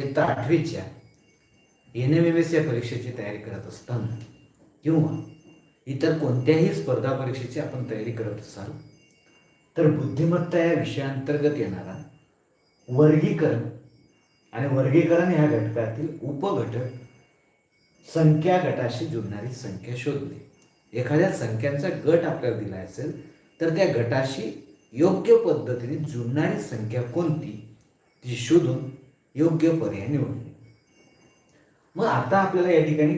इयत्ता आठवीच्या N M M S या परीक्षेची तयारी करत असताना किंवा इतर कोणत्याही स्पर्धा परीक्षेची आपण तयारी करत असाल तर बुद्धिमत्ता या विषयाअंतर्गत येणारा वर्गीकरण आणि वर्गीकरण ह्या घटकातील उपघटक संख्या गटाशी जुळणारी संख्या शोधणे. एखाद्या संख्यांचा गट आपल्याला दिला असेल तर त्या गटाशी योग्य पद्धतीने जुळणारी संख्या कोणती ती शोधून योग्य पर्याय निवडणे मग आता आपल्याला या ठिकाणी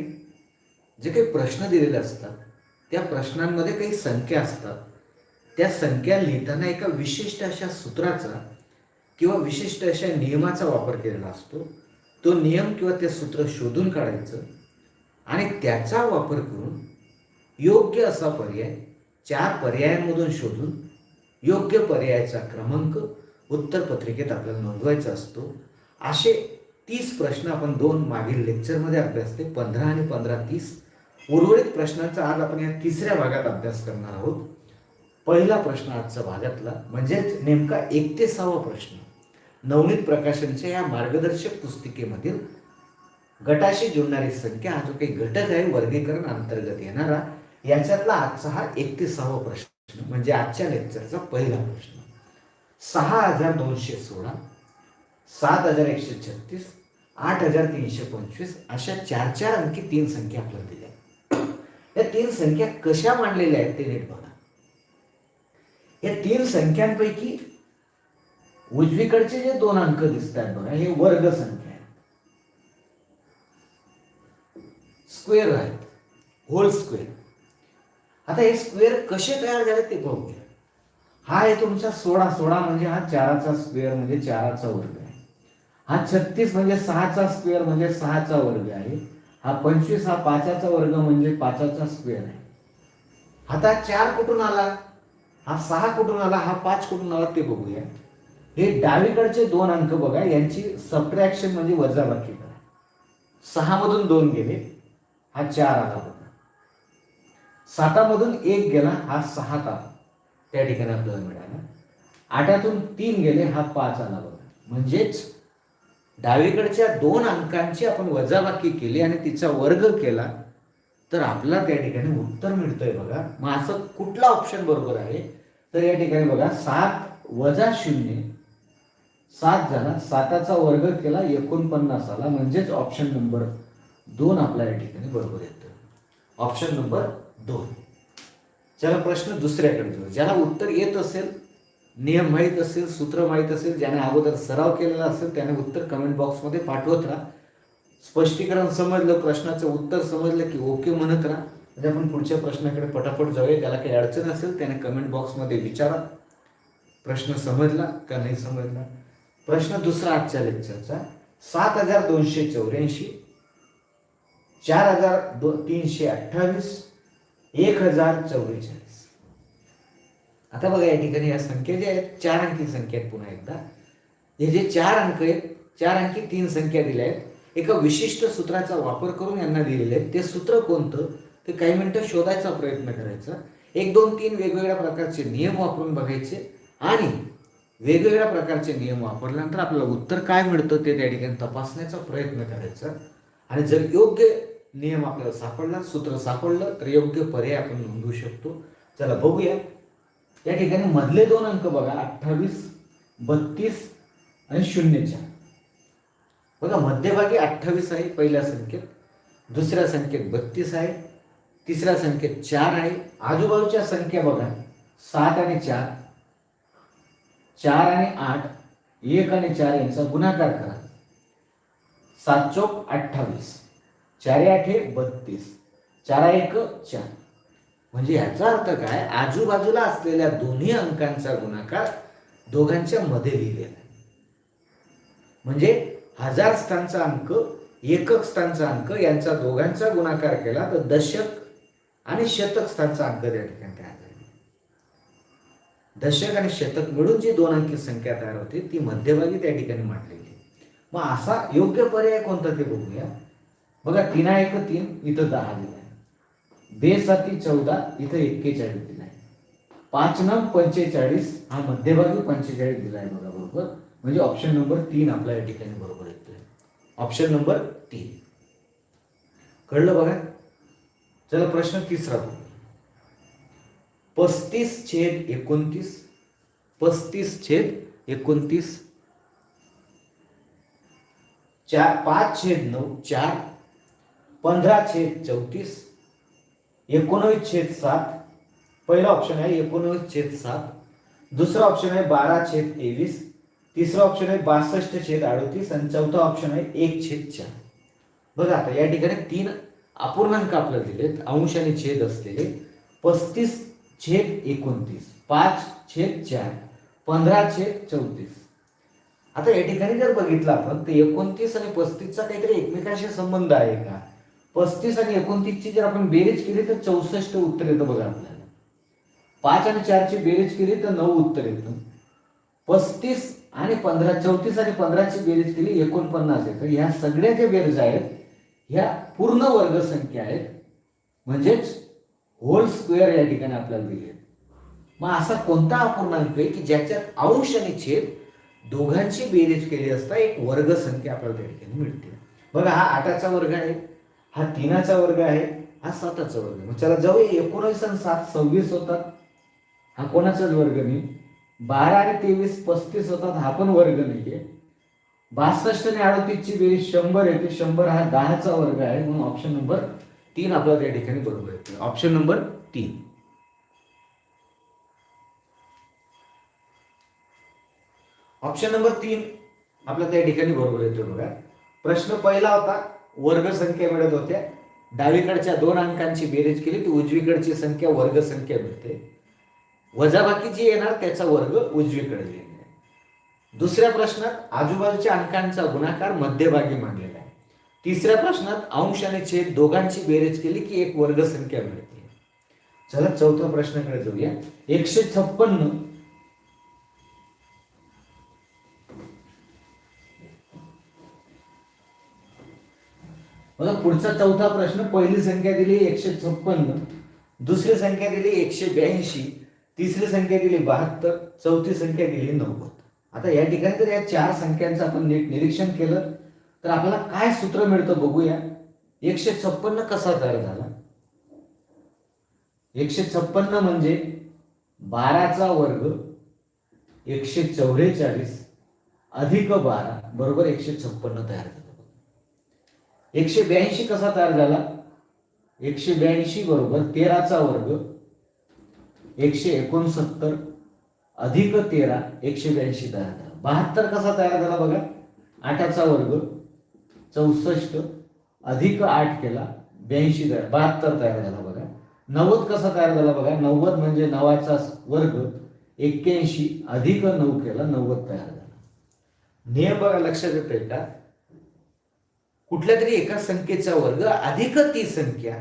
जे काही प्रश्न दिलेले असतात त्या प्रश्नांमध्ये काही संख्या असतात. त्या संख्या लिहिताना एका विशिष्ट अशा सूत्राचा किंवा विशिष्ट अशा नियमाचा वापर केलेला असतो. तो नियम किंवा ते सूत्र शोधून काढायचं आणि त्याचा वापर करून योग्य असा पर्याय चार पर्यायांमधून शोधून योग्य पर्यायाचा क्रमांक उत्तरपत्रिकेत आपल्याला नोंदवायचा असतो. असे तीस प्रश्न आपण दोन मागील लेक्चरमध्ये अभ्यासले पंधरा आणि पंधरा तीस. उर्वरित प्रश्नांचा आज आपण या तिसऱ्या भागात अभ्यास करणार आहोत. पहिला प्रश्न आजचा भागातला म्हणजेच नेमका एक ते सहावा प्रश्न. नवनीत प्रकाशनच्या या मार्गदर्शक पुस्तिकेमधील गटाशी जुळणारी संख्या हा जो काही घटक आहे वर्गीकरण अंतर्गत येणारा याच्यातला आजचा हा एक ते सहावा प्रश्न म्हणजे आजच्या लेक्चरचा पहिला प्रश्न. सहा हजार दोनशे सोळा. सात हजार एकशे छत्तीस आठ हजार तीनशे पंचवीस अशा चार चार अंकी तीन संख्या आपल्याला दिल्या. या तीन संख्या कशा मांडलेल्या आहेत ते नीट बघा. या तीन संख्यांपैकी उजवीकडचे जे दोन अंक दिसतात बघा हे वर्ग संख्या आहेत. स्क्वेअर आहेत. Whole square. आता हे स्क्वेअर कसे तयार झाले ते बघूया. हा आहे तुमचा सोळा सोळा म्हणजे हा चाराचा स्क्वेअर म्हणजे चाराचा वर्ग. हा छत्तीस म्हणजे सहाचा स्क्वेअर म्हणजे सहाचा वर्ग आहे. हा पंचवीस हा पाचाचा वर्ग म्हणजे पाचाचा स्क्वेअर आहे. आता चार कुठून आला? हा सहा कुठून आला? हा पाच कुठून आला? ते बघूया. हे डावीकडचे दोन अंक बघा यांची सबट्रॅक्शन म्हणजे वजाबाकी करा. सहामधून दोन गेले हा चार आला बघा. सातामधून एक गेला हा सहा का त्या ठिकाणी आपल्याला मिळाला. आठातून तीन गेले हा पाच आला बघा. म्हणजेच डावीकडच्या दोन अंकांची आपण वजाबाकी केली आणि तिचा वर्ग केला तर आपला त्या ठिकाणी उत्तर मिळतंय बघा. मग असं कुठला ऑप्शन बरोबर आहे? तर या ठिकाणी बघा सात वजा शून्य सात झाला साताचा वर्ग केला एकोणपन्नास आला म्हणजेच ऑप्शन नंबर दोन आपल्या या ठिकाणी बरोबर येतं. ऑप्शन नंबर दोन. चला प्रश्न दुसऱ्याकडे जाऊ ज्याला उत्तर येत असेल नियम माहीत असेल सूत्र माहीत असेल ज्याने अगोदर सराव केलेला असेल त्याने उत्तर कमेंट बॉक्समध्ये पाठवत राहा. स्पष्टीकरण समजलं प्रश्नाचं उत्तर समजलं की ओके म्हणत राहा. म्हणजे आपण पुढच्या प्रश्नाकडे पटापट जाऊया त्याला काही अडचण असेल त्याने कमेंट बॉक्समध्ये विचारा. प्रश्न समजला का नाही समजला? प्रश्न दुसरा आजच्या लेक्चरचा सात हजार दोनशे चौऱ्याऐंशी चार हजार दो तीनशे अठ्ठावीस एक हजार चव्वेचाळीस आता बघा या ठिकाणी या संख्या ज्या आहेत चार अंकी संख्या आहेत पुन्हा एकदा. हे जे चार अंक आहेत चार अंकी तीन संख्या दिल्या आहेत. एका विशिष्ट सूत्राचा वापर करून यांना दिलेले आहेत. ते सूत्र कोणतं? ते काही मिनटं शोधायचा प्रयत्न करायचा. एक दोन तीन वेगवेगळ्या प्रकारचे नियम वापरून बघायचे आणि वेगवेगळ्या प्रकारचे नियम वापरल्यानंतर आपल्याला उत्तर काय मिळतं ते त्या ठिकाणी तपासण्याचा प्रयत्न करायचा. आणि जर योग्य नियम आपल्याला सापडला सूत्र सापडलं तर योग्य पर्याय आपण नोंदवू शकतो. चला बघूया. या ठिकाणी मधले दोन अंक बघा अठ्ठावीस बत्तीस आणि शून्य चार बघा मध्यभागी अठ्ठावीस आहे पहिल्या संख्येत दुसऱ्या संख्येत बत्तीस आहे तिसऱ्या संख्येत चार आहे. आजूबाजूच्या संख्या बघा सात आणि चार चार आणि आठ एक आणि चार यांचा गुणाकार करा. सात चौक अठ्ठावीस चार आठे बत्तीस चार एक चार. म्हणजे याचा अर्थ काय? आजूबाजूला असलेल्या दोन्ही अंकांचा गुणाकार दोघांच्या मध्ये लिहिलेला आहे. म्हणजे हजार स्थानचा अंक एकक स्थानचा अंक यांचा दोघांचा गुणाकार केला तर दशक आणि शतक स्थानचा अंक त्या ठिकाणी तयार झाली. दशक आणि शतक मिळून जी दोन अंकी संख्या तयार होते ती मध्यभागी त्या ठिकाणी मांडलेली मग असा योग्य पर्याय कोणता ते बघूया. बघा तीन एक तीन इथं दहा दिला. बेसाठी बेसाती चौदा इथं एक्केचाळीस दिला आहे पाच नऊ पंचेचाळीस हा मध्यभागी पंचेचाळीस दिला आहे बघा बरोबर. म्हणजे ऑप्शन नंबर तीन आपल्या या ठिकाणी बरोबर येतोय. ऑप्शन नंबर तीन. कळलं बघा? चला प्रश्न तिसरा पस्तीस छेद एकोणतीस पस्तीस छेद एकोणतीस चार पाच छेद नऊ चार पंधरा छेद चौतीस एकोणवीस छेद सात. पहिला ऑप्शन आहे एकोणवीस छेद सात. दुसरा ऑप्शन आहे बारा छेद तेवीस. तिसरा ऑप्शन आहे बासष्ट छेद अडतीस. आणि चौथा ऑप्शन आहे एक छेद चार. बघा आता या ठिकाणी तीन अपूर्णांक आपल्याला दिलेत. अंश आणि छेद असलेले. पस्तीस छेद एकोणतीस. पाच छेद चार. पंधरा छेद चौतीस. आता या ठिकाणी जर बघितलं आपण तर एकोणतीस आणि पस्तीसचा काहीतरी एकमेकांशी संबंध आहे का? पस्तीस आणि एकोणतीसची जर आपण बेरीज केली तर चौसष्ट उत्तर येतं बघा आपल्याला. पाच आणि चारची बेरीज केली तर नऊ उत्तर येतं. पस्तीस आणि पंधरा चौतीस आणि पंधराची बेरीज केली एकोणपन्नास येतं. ह्या सगळ्या ज्या बेरीज आहेत ह्या पूर्ण वर्ग संख्या आहेत. म्हणजेच होल स्क्वेअर या ठिकाणी आपल्याला दिली आहेत. मग असा कोणता अपूर्णांक आहे की ज्याच्यात अंश आणि छेद दोघांची बेरीज केली असता एक वर्ग संख्या आपल्याला त्या ठिकाणी मिळते. बघा हा आठाचा वर्ग आहे. हा तीनाचा वर्ग आहे हा साताचा वर्ग आहे. मग चला जाऊया एकोणीस आणि सात सव्वीस होतात. हा कोणाचाच वर्ग नाही. बारा आणि तेवीस पस्तीस होतात हा पण वर्ग नाहीये. बासष्ट आणि अडतीसची बेरीज शंभर येते. शंभर हा दहाचा वर्ग आहे. म्हणून ऑप्शन नंबर तीन आपला त्या ठिकाणी बरोबर येते. ऑप्शन नंबर तीन. ऑप्शन नंबर तीन आपला त्या ठिकाणी बरोबर येतो बघा. प्रश्न पहिला होता वर्गसंख्या मिळत होत्या. डावीकडच्या दोन अंकांची बेरीज केली ती उजवीकडची संख्या वर्गसंख्या मिळते. वजाबाकी जी येणार त्याचा वर्ग उजवीकडे येणार. दुसऱ्या प्रश्नात आजूबाजूच्या अंकांचा गुणाकार मध्यभागी मांडलेला आहे. तिसऱ्या प्रश्नात अंश आणि छेद दोघांची बेरीज केली की एक वर्गसंख्या मिळते. चला चौथ्या प्रश्नाकडे जाऊया. एकशे छप्पन्न बघा पुढचा चौथा प्रश्न पहिली संख्या दिली एकशे छप्पन्न दुसरी संख्या दिली एकशे ब्याऐंशी तिसरी संख्या दिली बहात्तर चौथी संख्या दिली नव्वद. आता या ठिकाणी जर या चार संख्यांचं आपण नीट निरीक्षण केलं. तर आपल्याला काय सूत्र मिळतं बघूया. एकशे छप्पन्न कसा तयार झाला? एकशे छप्पन्न म्हणजे बाराचा वर्ग एकशे चौवेचाळीस अधिक बारा बरोबर एकशे छप्पन्न तयार झाला. एकशे ब्याऐंशी कसा तयार झाला? एकशे ब्याऐंशी बरोबर तेराचा वर्ग एकशे एकोणसत्तर अधिक तेरा एकशे ब्याऐंशी तयार झाला. बहात्तर कसा तयार झाला बघा? आठाचा वर्ग चौसष्ट अधिक आठ केला ब्याऐंशी तयार बहात्तर तयार झाला बघा. नव्वद कसा तयार झाला बघा? नव्वद म्हणजे नवाचा वर्ग एक्क्याऐंशी अधिक नऊ केला नव्वद तयार झाला. नियम बघा लक्षात येतोय का? कुठल्या तरी एका संख्येचा वर्ग अधिक ती संख्या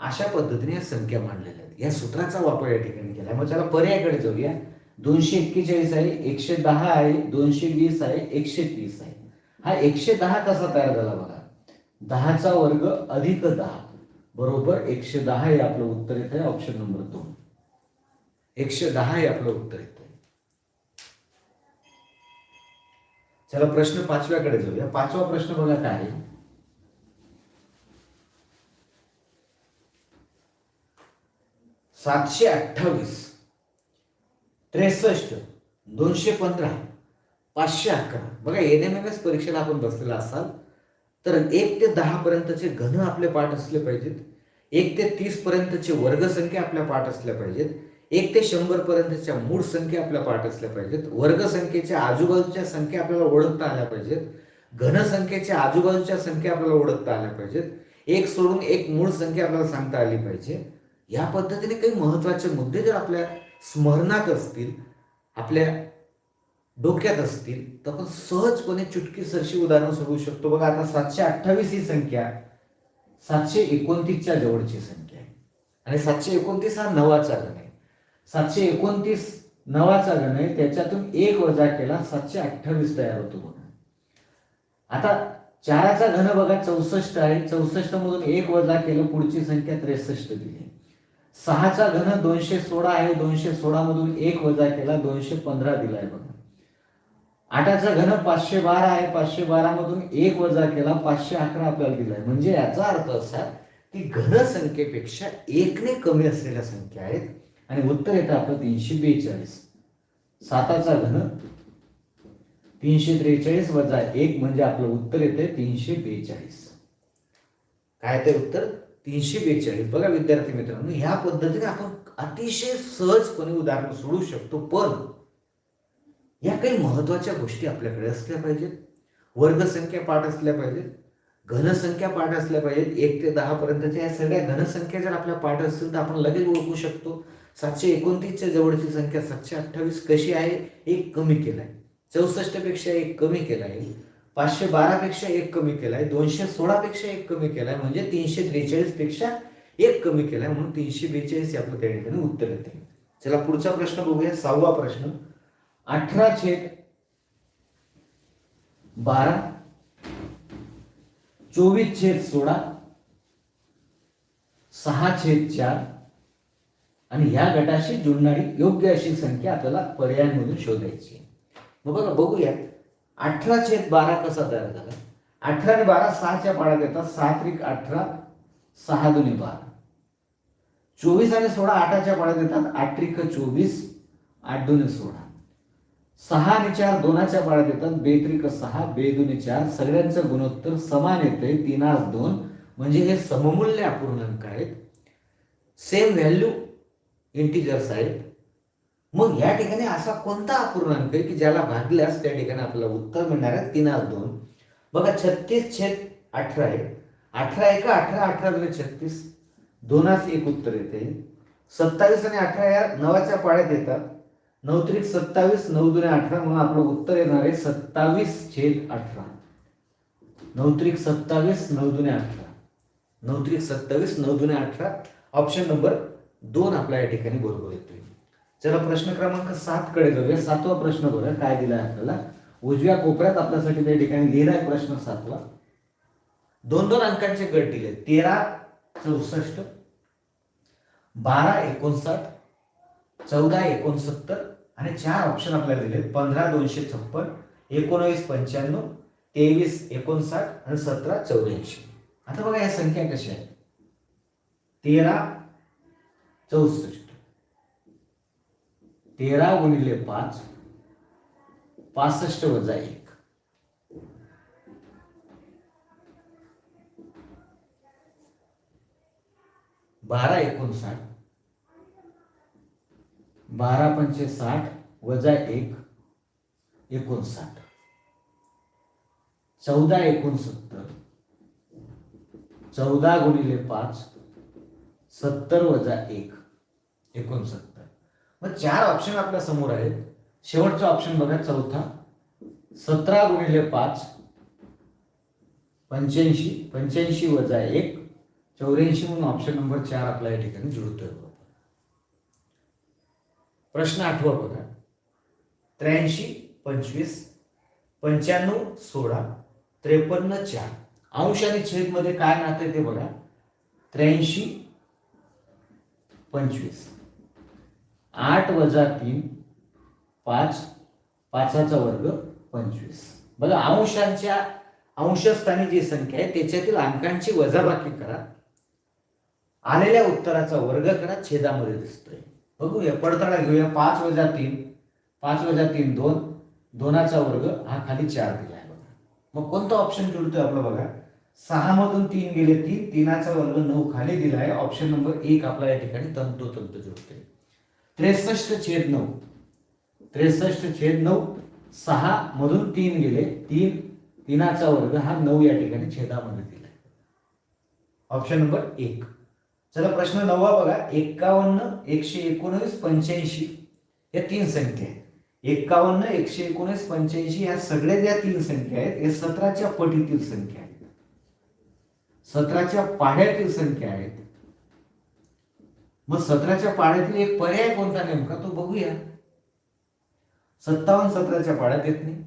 अशा पद्धतीने या संख्या मांडलेल्या आहेत. या सूत्राचा वापर या ठिकाणी केला मग चला पर्यायाकडे जाऊया. दोनशे एक्केचाळीस आहे एकशे दहा आहे दोनशे वीस आहे एकशे तीस आहे. हा एकशे दहा कसा तयार झाला बघा? दहाचा वर्ग अधिक दहा. बरोबर एकशे दहा हे आपलं उत्तर येत आहे ऑप्शन नंबर दोन. एकशे दहा हे आपलं उत्तर येत आहे चला प्रश्न पाचव्याकडे जाऊया. पाचवा प्रश्न बघा काय आहे? सातशे अठ्ठावीस. त्रेसष्ट दोनशे पंधरा पाचशे अकरा. बघा एन एम एम एस परीक्षेला आपण बसलेला असाल. तर एक ते दहा पर्यंतचे घन आपले पाठ असले पाहिजेत. एक ते तीस पर्यंतचे वर्गसंख्या आपल्या पाठ असल्या पाहिजेत. एक ते शंभर पर्यंतच्या मूळ संख्या आपल्या पाठ असल्या पाहिजेत. वर्गसंख्येच्या आजूबाजूच्या संख्या आपल्याला ओळखता आल्या पाहिजेत. घनसंख्येच्या आजूबाजूच्या संख्या आपल्याला ओळखता आल्या पाहिजेत. एक सोडून एक मूळ संख्या आपल्याला सांगता आली पाहिजे. या पद्धतीने काही महत्त्वाचे मुद्दे जर आपल्या स्मरणात असतील आपल्या डोक्यात असतील तर आपण सहजपणे चुटकी सरशी उदाहरण सोडवू शकतो. बघा आता सातशे अठ्ठावीस ही संख्या सातशे एकोणतीसच्या जवळची संख्या आहे. आणि सातशे एकोणतीस हा नवाचा गण आहे. सातशे एकोणतीस नवाचा गण आहे त्याच्यातून एक वजा केला सातशे अठ्ठावीस तयार होतो बघा. आता चाराचा घन बघा चौसष्ट आहे. चौसष्ट मधून एक वजा केलं पुढची संख्या त्रेसष्ट दिली सहाचा घन दोनशे सोळा आहे दोनशे सोळा मधून एक वजा केला दोनशे पंधरा दिलाय बघा. आठाचा घन पाचशे बारा आहे पाचशे बारा मधून एक वजा केला पाचशे अकरा आपल्याला दिलाय. म्हणजे याचा अर्थ असा की घन संख्येपेक्षा एकने कमी असलेल्या संख्या आहेत. आणि उत्तर येतं आपलं तीनशे बेचाळीस. साताचा घन तीनशे त्रेचाळीस वजा एक म्हणजे आपलं उत्तर येते तीनशे बेचाळीस. काय ते उत्तर? तीनशे बेचाळीस. बघा विद्यार्थी मित्रांनो ह्या पद्धतीने आपण अतिशय सहजपणे उदाहरण सोडू शकतो पण या काही महत्त्वाच्या गोष्टी आपल्याकडे असल्या पाहिजेत. वर्गसंख्या पाठ असल्या पाहिजेत. घनसंख्या पाठ असल्या पाहिजेत. एक ते दहा पर्यंतच्या या सगळ्या घनसंख्या जर आपल्या पाठ असतील तर आपण लगेच ओळखू शकतो. सातशे एकोणतीसच्या जवळची संख्या सातशे अठ्ठावीस कशी आहे? एक कमी केला आहे चौसष्टपेक्षा एक कमी केलाय. पाचशे बारा पेक्षा एक कमी केलाय दोनशे सोळा पेक्षा एक कमी केलाय म्हणजे तीनशे त्रेचाळीसपेक्षा एक कमी केलाय म्हणून तीनशे बेचाळीस आपलं त्या ठिकाणी उत्तर येते. चला पुढचा प्रश्न बघूया सहावा प्रश्न. अठरा छेद बारा चोवीस छेद सोळा सहा छेद चार आणि ह्या गटाशी जुळणारी योग्य अशी संख्या आपल्याला पर्यायांमधून शोधायची मग बघा बघूया. अठरा छेद बारा कसा तयार झाला? अठरा आणि बारा सहाच्या पाड्यात येतात सहा त्रिक अठरा सहा दोन्ही बारा. चोवीस आणि सोळा आठाच्या पाड्यात येतात आठ त्रिक चोवीस आठ दोन्ही सोळा. सहा आणि चार दोनाच्या पाड्यात येतात बेत्रिक सहा बेदुनी चार. सगळ्यांचं गुणोत्तर समान येते तीनास दोन. म्हणजे हे सममूल्य अपूर्णांक आहेत. सेम व्हॅल्यू इंटिजर्स आहेत मग या ठिकाणी असा कोणता अपूर्णांक आहे की ज्याला भागल्यास त्या ठिकाणी आपल्याला उत्तर मिळणार आहे तीन आज दोन. बघा छत्तीस छेद अठरा आहे अठरा एक अठरा अठरा म्हणजे छत्तीस दोनास एक उत्तर येते. सत्तावीस आणि अठरा या नवाच्या पाड्यात येतात. नऊ त्रिक सत्तावीस नऊ दुने अठरा म्हणून आपलं उत्तर येणार आहे सत्तावीस छेद अठरा. नऊ त्रिक सत्तावीस नऊ दुने अठरा. नऊ त्रिक सत्तावीस नऊ दुने अठरा. ऑप्शन नंबर दोन आपल्या या ठिकाणी बरोबर येतोय. चला प्रश्न क्रमांक सात कडे जाऊया. सातवा प्रश्न बघा काय दिलाय आपल्याला? उजव्या कोपऱ्यात आपल्यासाठी त्या ठिकाणी लिहिलाय प्रश्न सातवा. दोन दोन अंकांचे गट दिले. तेरा चौसष्ट बारा एकोणसाठ चौदा एकोणसत्तर आणि चार ऑप्शन आपल्याला दिले पंधरा दोनशे छप्पन एकोणवीस पंच्याण्णव तेवीस एकोणसाठ आणि सतरा चौऱ्याऐंशी. आता बघा या संख्या कशा आहेत? तेरा चौसष्ट. तेरा गुणिले पाच पासष्ट वजा एक. बारा एकोणसाठ बारा पंचे साठ वजा एक एकोणसाठ. चौदा एकोणसत्तर चौदा गुणिले पाच सत्तर वजा एक एकोणसत्तर. मग चार ऑप्शन आपल्यासमोर आहेत. शेवटचा ऑप्शन बघा चौथा. सतरा गुणिले पाच पंच्याऐंशी. पंच्याऐंशी वजा एक. चौऱ्याऐंशी म्हणून ऑप्शन नंबर चार आपल्या या ठिकाणी जुळतोय प्रश्न आठवा बघा. त्र्याऐंशी पंचवीस पंच्याण्णव सोळा त्रेपन्न चार. अंश आणि छेदमध्ये काय नातं ते बघा. त्र्याऐंशी पंचवीस. आठ वजा तीन पाच पाचाचा वर्ग पंचवीस. बघा अंशांच्या अंशस्थानी जी संख्या आहे त्याच्यातील अंकांची वजाबाकी करा. आलेल्या उत्तराचा वर्ग करा छेदामध्ये दिसतोय. बघूया पडताळा घेऊया. पाच वजा तीन पाच वजा तीन दोन. दोनाचा वर्ग हा खाली चार दिला आहे बघा. मग कोणता ऑप्शन जुळतोय आपलं बघा? सहा मधून तीन गेले तीन तीनाचा वर्ग नऊ खाली दिला आहे ऑप्शन नंबर एक आपला या ठिकाणी तंतोतंत जुळतोय त्रेसष्ट छेद नऊ. त्रेसष्ट छेद नऊ सहा मधून तीन गेले. तीन तीनाचा वर्ग हा नऊ या ठिकाणी छेदामध्ये दिलाय. ऑप्शन नंबर एक. चला प्रश्न नववा बघा. एक्कावन्न एकशे एकोणवीस पंच्याऐंशी या तीन संख्या आहेत. एक्कावन्न एकशे एकोणीस पंच्याऐंशी या सगळ्या ज्या तीन संख्या आहेत. या सतराच्या पटीतील संख्या आहेत. सतराच्या पाढ्यातील संख्या आहेत. मग सतराच्या पाण्यातील एक पर्याय कोणता नेमका तो बघूया. सत्तावन्न सतराच्या पाड्यात येत नाही.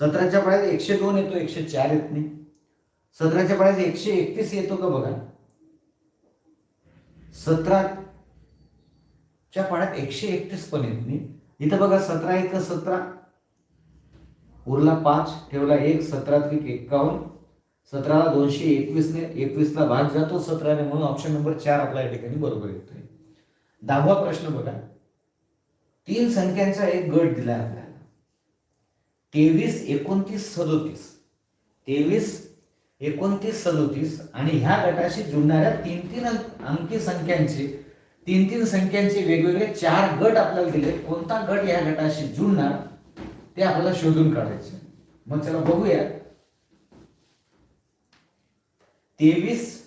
सतराच्या पाड्यात एकशे दोन येतो एकशे चार येत नाही. सतराच्या पाड्यात एकशे एकतीस येतो का बघा. सतराच्या पाड्यात एकशे एकतीस पण येत नाही. इथं बघा सतरा इथं सतरा. उरला पाच ठेवला एक सतरा त्रिक एक्कावन्न सतराला दोनशे एकवीसने एकवीसला भाग जातो सतराने म्हणून ऑप्शन नंबर चार आपल्या या ठिकाणी बरोबर येतोय. दहावा प्रश्न बघा. तीन संख्यांचा एक गट दिला आपल्याला. तेवीस एकोणतीस सदोतीस. तेवीस एकोणतीस सदोतीस आणि ह्या गटाशी जुळणाऱ्या तीन तीन अंकी संख्यांचे तीन तीन संख्यांचे वेगवेगळे चार गट आपल्याला दिले कोणता गट या गटाशी जुळणार ते आपल्याला शोधून काढायचे. मग चला बघूया. तेवीस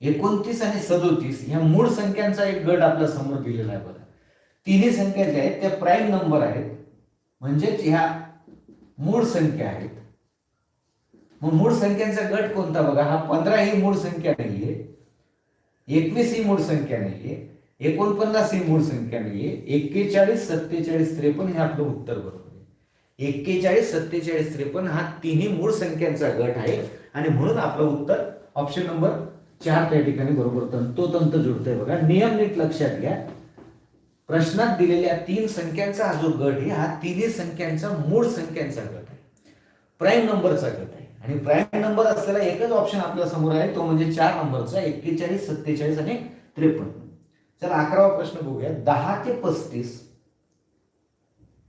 एकोणतीस आणि सदोतीस ह्या मूळ संख्यांचा एक गट आपल्यासमोर दिलेला आहे बघा. तिन्ही संख्या ज्या आहेत त्या प्राईम नंबर आहेत. म्हणजेच ह्या मूळ संख्या आहेत. मग मूळ संख्यांचा गट कोणता बघा? हा पंधरा ही मूळ संख्या नाहीये. एकवीस ही मूळ संख्या नाहीये. एकोणपन्नास ही मूळ संख्या नाहीये. एक्केचाळीस सत्तेचाळीस त्रेपन्न हे आपलं उत्तर बरोबर आहे. एक्केचाळीस सत्तेचाळीस त्रेपन्न हा तिन्ही मूळ संख्यांचा गट आहे. आणि म्हणून आपलं उत्तर ऑप्शन नंबर चार त्या ठिकाणी बरोबर तंतोतंत जुळतोय बघा. नियम नीट लक्षात घ्या. प्रश्नात दिलेल्या तीन संख्यांचा हा जो गट आहे हा तिन्ही संख्यांचा मूळ संख्यांचा गट आहे. प्राईम नंबरचा गट आहे. आणि प्राईम नंबर असलेला एकच ऑप्शन आपल्यासमोर आहे तो म्हणजे चार नंबरचा एक्केचाळीस सत्तेचाळीस आणि त्रेपन्न. चला अकरावा प्रश्न बघूया. दहा ते पस्तीस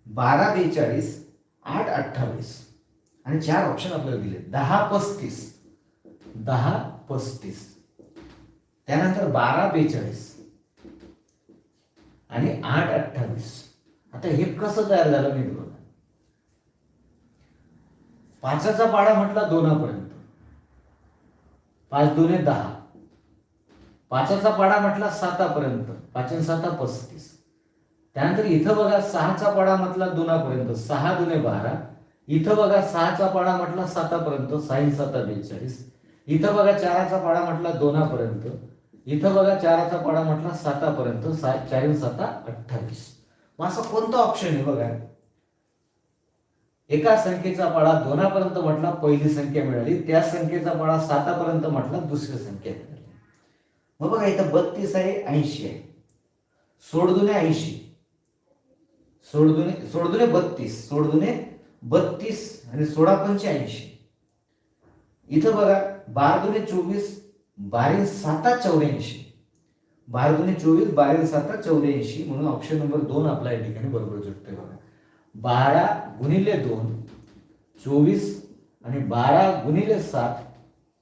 बारा बेचाळीस आठ अठ्ठावीस. आणि चार ऑप्शन आपल्याला दिले दहा पस्तीस. दहा पस्तीस. त्यानंतर बारा बेचाळीस. आणि आठ अठ्ठावीस. आता हे कसं तयार झालं मी बघा. पाचाचा पाडा म्हटला दोनापर्यंत. पाच दोने दहा. पाचाचा पाडा म्हटला सातापर्यंत. पाच आणि साता पस्तीस. त्यानंतर इथं बघा सहाचा पाडा म्हटला दोनापर्यंत. सहा दुने बारा. इथं बघा सहाचा पाडा म्हटला सातापर्यंत साईन साता बेचाळीस. इथं बघा चाराचा पाडा म्हटला दोनापर्यंत. इथं बघा चाराचा पाडा म्हटला सातापर्यंत सा चारीन साता अठ्ठावीस. मग असा कोणता ऑप्शन आहे बघा? एका संख्येचा पाडा दोनापर्यंत म्हटला पहिली संख्या मिळाली. त्या संख्येचा पाडा सातापर्यंत म्हटला दुसरी संख्या मिळाली. मग बघा इथं बत्तीस आहे ऐंशी आहे. सोडदुने ऐंशी. सोडदुने सोडदुने बत्तीस. सोडदुने बत्तीस आणि सोळा पंच्याऐंशी. इथं बघा बारा दुने चोवीस बारीन साता चौऱ्याऐंशी. बारा दुने चोवीस बारीन साता चौऱ्याऐंशी म्हणून ऑप्शन नंबर दोन आपला या ठिकाणी बरोबर जुटतोय बघा. बारा गुणिले दोन चोवीस आणि बारा गुणिले सात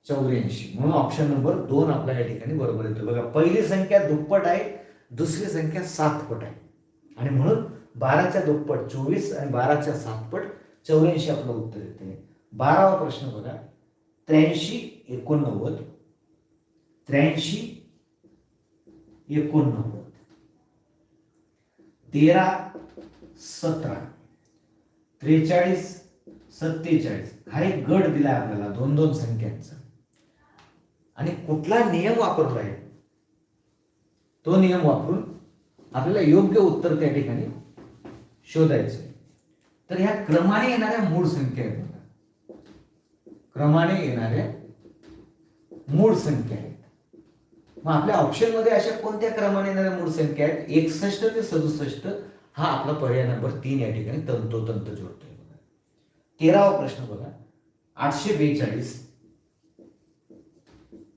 चौऱ्याऐंशी म्हणून ऑप्शन नंबर दोन आपल्या या ठिकाणी बरोबर येतो बघा पहिली संख्या दुप्पट आहे दुसरी संख्या सातपट आहे. आणि म्हणून बाराच्या दुप्पट चोवीस आणि बाराच्या सातपट चौऱ्याऐंशी आपलं उत्तर येते. बारावा प्रश्न बघा. त्र्याऐंशी एकोणनव्वद. त्र्याऐंशी एकोणनव्वद. तेरा सतरा. त्रेचाळीस सत्तेचाळीस. हा एक गट दिला आपल्याला दोन दोन संख्यांचा. आणि कुठला नियम वापरला आहे? तो नियम वापरून आपल्याला योग्य उत्तर त्या ठिकाणी शोधायचं आहे. तर ह्या क्रमाने येणाऱ्या मूळ संख्या आहेत बघा. क्रमाने येणाऱ्या मूळ संख्या आहेत. मग आपल्या ऑप्शनमध्ये अशा कोणत्या क्रमाने येणाऱ्या मूळ संख्या आहेत? एकसष्ट ते सदुसष्ट हा आपला पर्याय नंबर तीन या ठिकाणी तंतोतंत जोडतोय बघा. तेरावा प्रश्न बघा. आठशे बेचाळीस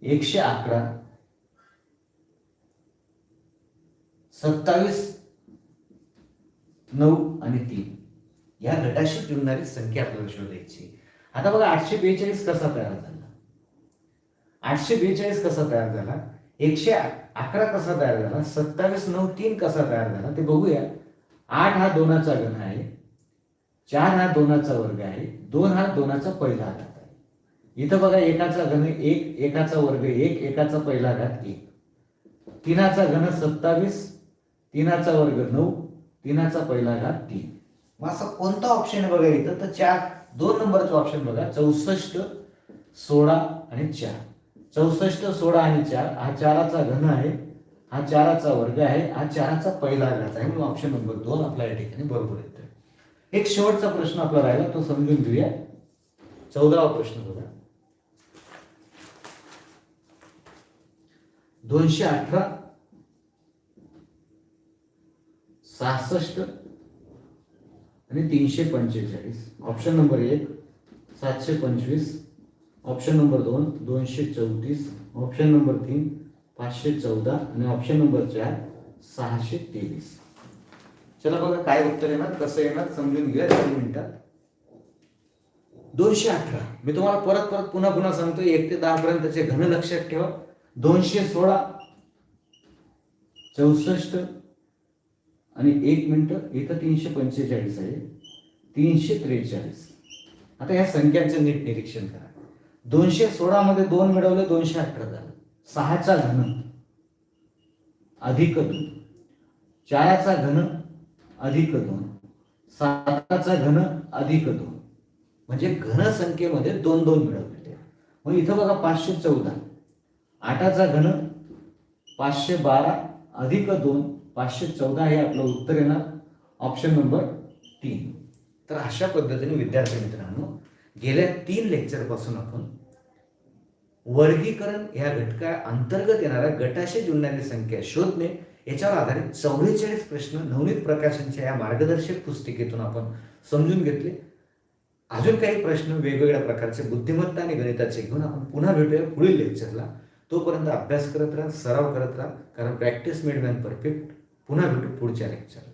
एकशे अकरा सत्तावीस नऊ आणि तीन. या गटाशी जुळणारी संख्या आपल्याला शोधायची आता बघा आठशे बेचाळीस कसा तयार झाला? आठशे बेचाळीस कसा तयार झाला? एकशे अकरा कसा तयार झाला? सत्तावीस नऊ तीन कसा तयार झाला? ते बघूया. आठ हा दोनाचा गण आहे. चार हा दोनाचा वर्ग आहे. दोन हा दोनाचा पहिला घात आहे. इथं बघा एकाचा घन एक एकाचा वर्ग एक एकाचा पहिला घात एक. तिनाचा घन सत्तावीस तिनाचा वर्ग नऊ तिनाचा पहिला घात तीन. मग असा कोणता ऑप्शन बघा इथं? तर चार दोन नंबरचा ऑप्शन बघा. चौसष्ट सोळा आणि चार. चौसष्ट सोळा आणि चार हा चाराचा घन आहे. हा चाराचा वर्ग आहे. हा चाराचा पहिला घात आहे. म्हणून ऑप्शन नंबर दोन आपल्या या ठिकाणी बरोबर येतोय एक शेवटचा प्रश्न आपला राहिला तो समजून घेऊया. चौदावा प्रश्न बघा. दोनशे अठरा सहासष्ट आणि तीनशे पंचेचाळीस. ऑप्शन नंबर एक सातशे पंचवीस. ऑप्शन नंबर दोन दोनशे चौतीस. ऑप्शन नंबर तीन पाचशे चौदा. आणि ऑप्शन नंबर चार सहाशे तेवीस. चला बघा काय उत्तर येणार कसं येणार समजून घ्या दोन मिनिटात दोनशे अठरा. मी तुम्हाला परत परत पुन्हा पुन्हा सांगतो एक ते दहा पर्यंतचे घन लक्षात ठेवा. दोनशे सोळा. चौसष्ट. आणि एक मिनटं इथं तीनशे पंचेचाळीस आहे. तीनशे त्रेचाळीस. आता या संख्यांचं नीट निरीक्षण करा. दोनशे सोळामध्ये दोन मिळवलं दोनशे अठरा झालं. सहाचा घन. अधिक दोन. चाराचा घन अधिक दोन. साताचा घन अधिक दोन. म्हणजे घन संख्येमध्ये दोन दोन मिळवलेले. मग इथं बघा पाचशे चौदा. आठाचा घन पाचशे बारा अधिक दोन. पाचशे चौदा हे आपलं उत्तर येणार. ऑप्शन नंबर तीन. तर अशा पद्धतीने विद्यार्थी मित्रांनो गेल्या तीन लेक्चरपासून आपण वर्गीकरण या घटका अंतर्गत येणाऱ्या गटाशी जुळणारी संख्या शोधणे याच्यावर आधारित चौवेचाळीस प्रश्न नवनीत प्रकाशनच्या या मार्गदर्शक पुस्तिकेतून आपण समजून घेतले. अजून काही प्रश्न वेगवेगळ्या प्रकारचे बुद्धिमत्ता आणि गणिताचे घेऊन आपण पुन्हा भेटूया पुढील लेक्चरला तोपर्यंत अभ्यास करत राहा सराव करत राहा कारण प्रॅक्टिस मेड मॅन परफेक्ट पुन्हा भेटू पुढच्या लेक्चरला